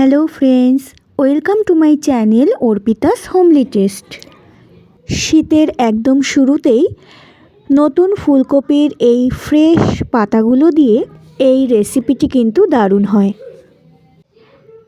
Hello friends welcome to my channel Arpita's homely taste শীতের একদম শুরুতেই নতুন ফুলকপির এই ফ্রেশ পাতাগুলো দিয়ে এই রেসিপিটি কিন্তু দারুণ হয়।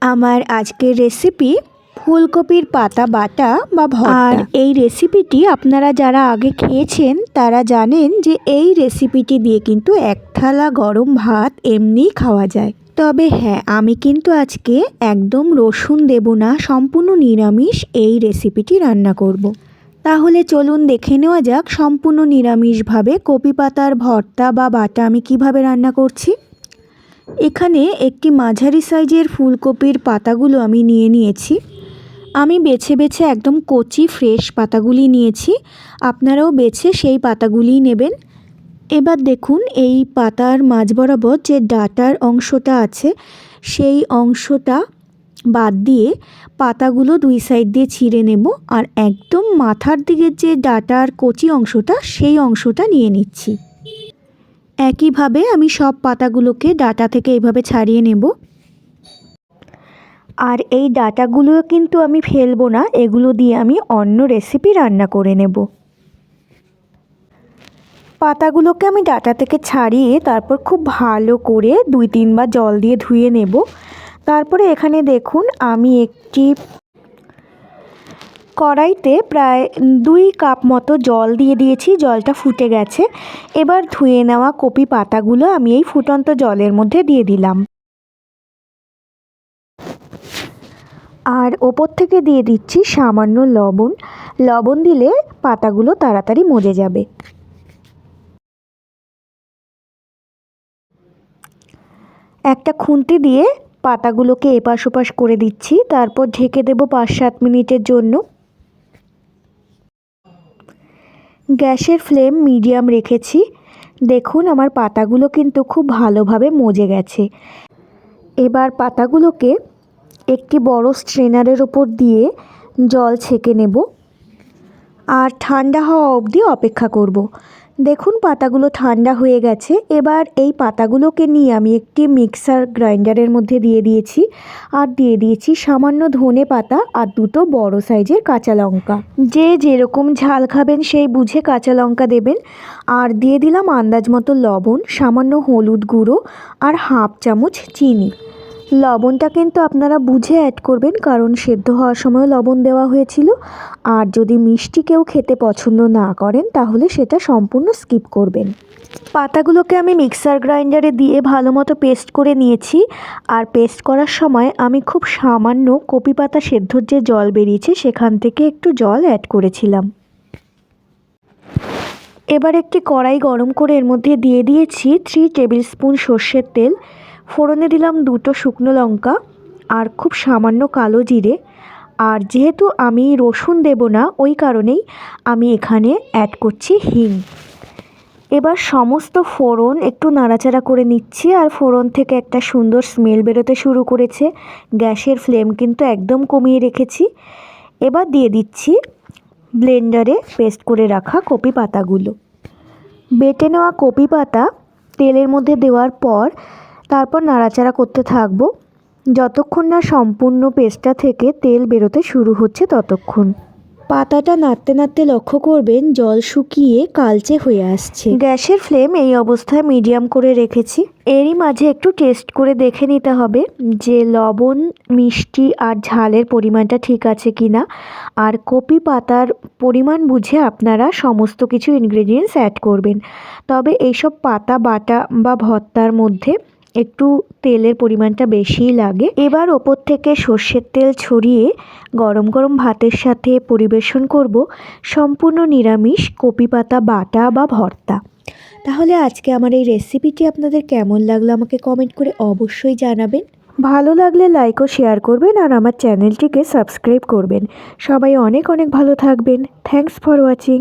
আমার আজকের রেসিপি ফুলকপির পাতা বাটা বা আর এই রেসিপিটি আপনারা যারা আগে খেয়েছেন, তারা জানেন যে এই রেসিপিটি দিয়ে কিন্তু এক থালা গরম ভাত এমনিই খাওয়া যায়। তবে হ্যাঁ আমি কিন্তু আজকে একদম রসুন দেব না, সম্পূর্ণ নিরামিষ এই রেসিপিটি রান্না করব। তাহলে চলুন দেখে নেওয়া যাক সম্পূর্ণ নিরামিষভাবে কপি পাতার ভর্তা বা বাটা আমি কীভাবে রান্না করছি। এখানে একটি মাঝারি সাইজের ফুলকপির পাতাগুলো আমি নিয়ে নিয়েছি। আমি বেছে বেছে একদম কচি, ফ্রেশ পাতাগুলি নিয়েছি। আপনারাও বেছে সেই পাতাগুলিই নেবেন। এবার দেখুন এই পাতার মাঝ বরাবর যে ডাটার অংশটা আছে, সেই অংশটা বাদ দিয়ে পাতাগুলো দুই সাইড দিয়ে ছিঁড়ে নেব আর একদম মাথার দিকের যে ডাটার কচি অংশটা, সেই অংশটা নিয়ে নিচ্ছি। একইভাবে আমি সব পাতাগুলোকে ডাটা থেকে এইভাবে ছাড়িয়ে নেব। আর এই ডাটাগুলো কিন্তু আমি ফেলব না, এগুলো দিয়ে আমি অন্য রেসিপি রান্না করে নেব। পাতাগুলোকে আমি ডাটা থেকে ছাড়িয়ে তারপর খুব ভালো করে দুই তিনবার জল দিয়ে ধুয়ে নেব। তারপরে এখানে দেখুন, আমি একটি কড়াইতে প্রায় দুই কাপ মতো জল দিয়ে দিয়েছি, জলটা ফুটে গেছে। এবার ধুয়ে নেওয়া কপি পাতাগুলো আমি এই ফুটন্ত জলের মধ্যে দিয়ে দিলাম। আর ওপর থেকে দিয়ে দিচ্ছি সামান্য লবণ। লবণ দিলে পাতাগুলো তাড়াতাড়ি মজে যাবে। একটা খুন্তি দিয়ে পাতাগুলোকে এপাশ ওপাশ করে দিচ্ছি, তারপর ঢেকে দেবো পাঁচ সাত মিনিটের জন্য। গ্যাসের ফ্লেম মিডিয়াম রেখেছি। দেখুন, আমার পাতাগুলো কিন্তু খুব ভালোভাবে মজে গেছে। এবার পাতাগুলোকে একটি বড় স্ট্রেনারের ওপর দিয়ে জল ছেঁকে নেব। আর ঠান্ডা হওয়া অবধি অপেক্ষা করব। দেখুন, পাতাগুলো ঠান্ডা হয়ে গেছে। এবার এই পাতাগুলোকে নিয়ে আমি একটি মিক্সার গ্রাইন্ডারের মধ্যে দিয়ে দিয়েছি আর দিয়ে দিয়েছি সামান্য ধনে পাতা আর দুটো বড় সাইজের কাঁচা লঙ্কা। যে যেরকম ঝাল খাবেন সেই বুঝে কাঁচা লঙ্কা দেবেন। আর দিয়ে দিলাম আন্দাজ মতো লবণ, সামান্য হলুদ গুঁড়ো আর হাফ চামচ চিনি। লবণটা কিন্তু আপনারা বুঝে অ্যাড করবেন, কারণ সেদ্ধ হওয়ার সময় লবণ দেওয়া হয়েছিল। আর যদি মিষ্টি কেউ খেতে পছন্দ না করেন, তাহলে সেটা সম্পূর্ণ স্কিপ করবেন। পাতাগুলোকে আমি মিক্সার গ্রাইন্ডারে দিয়ে ভালো মতো পেস্ট করে নিয়েছি। আর পেস্ট করার সময় আমি খুব সামান্য কপি পাতা সেদ্ধর যে জল বেরিয়েছে, সেখান থেকে একটু জল অ্যাড করেছিলাম। এবার একটি কড়াই গরম করে এর মধ্যে দিয়ে দিয়েছি থ্রি টেবিল স্পুন সর্ষের তেল। ফোড়নে দিলাম দুটো শুকনো লঙ্কা আর খুব সামান্য কালো জিরে। আর যেহেতু আমি রসুন দেব না, ওই কারণেই আমি এখানে অ্যাড করছি হিং। এবার সমস্ত ফোড়ন একটু নাড়াচাড়া করে নিচ্ছি আর ফোড়ন থেকে একটা সুন্দর স্মেল বেরোতে শুরু করেছে। গ্যাসের ফ্লেম কিন্তু একদম কমিয়ে রেখেছি। এবার দিয়ে দিচ্ছি ব্লেন্ডারে পেস্ট করে রাখা কপি পাতাগুলো। বেটে নেওয়া কপি পাতা তেলের মধ্যে দেওয়ার পর তারপর নাড়াচাড়া করতে থাকব। যতক্ষণ না সম্পূর্ণ পেস্টটা থেকে তেল বেরোতে শুরু হচ্ছে ততক্ষণ। পাতাটা নাড়তে নাড়তে লক্ষ্য করবেন জল শুকিয়ে কালচে হয়ে আসছে। গ্যাসের ফ্লেম এই অবস্থায় মিডিয়াম করে রেখেছি। এরই মাঝে একটু টেস্ট করে দেখে নিতে হবে যে লবণ, মিষ্টি আর ঝালের পরিমাণটা ঠিক আছে কি না আর কপি পাতার পরিমাণ বুঝে আপনারা সমস্ত কিছু ইনগ্রেডিয়েন্টস অ্যাড করবেন। তবে এইসব পাতা, বাটা বা ভর্তার মধ্যে একটু তেলের পরিমাণটা বেশিই লাগে। এবার ওপর থেকে সর্ষের তেল ছড়িয়ে গরম গরম ভাতের সাথে পরিবেশন করব সম্পূর্ণ নিরামিষ কপি পাতা, বাটা বা ভর্তা। তাহলে আজকে আমার এই রেসিপিটি আপনাদের কেমন লাগল আমাকে কমেন্ট করে অবশ্যই জানাবেন। ভালো লাগলে লাইক ও শেয়ার করবেন আর আমার চ্যানেলটিকে সাবস্ক্রাইব করবেন। সবাই অনেক অনেক ভালো থাকবেন। Thanks for watching